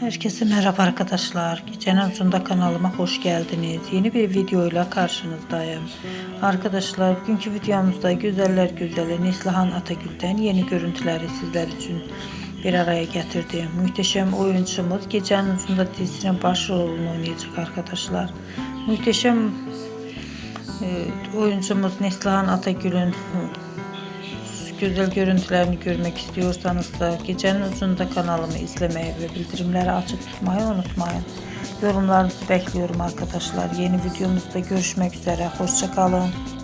Herkese merhaba arkadaşlar. Gecenin Uzunda kanalıma hoş geldiniz. Yeni bir videoyla karşınızdayım. Arkadaşlar bugünkü videomuzda Güzeller Güzeli Neslihan Atagül'den yeni görüntüleri sizler için bir araya getirdim. Muhteşem oyuncumuz Gecenin Uzunda dizisinin başrolünü oynayacak arkadaşlar. Muhteşem e, oyuncumuz Neslihan Atagül'ün güzel görüntülerini görmek istiyorsanız da gecenin ucunda kanalımı izlemeyi ve bildirimleri açık tutmayı unutmayın. Yorumlarınızı bekliyorum arkadaşlar. Yeni videomuzda görüşmek üzere. Hoşçakalın.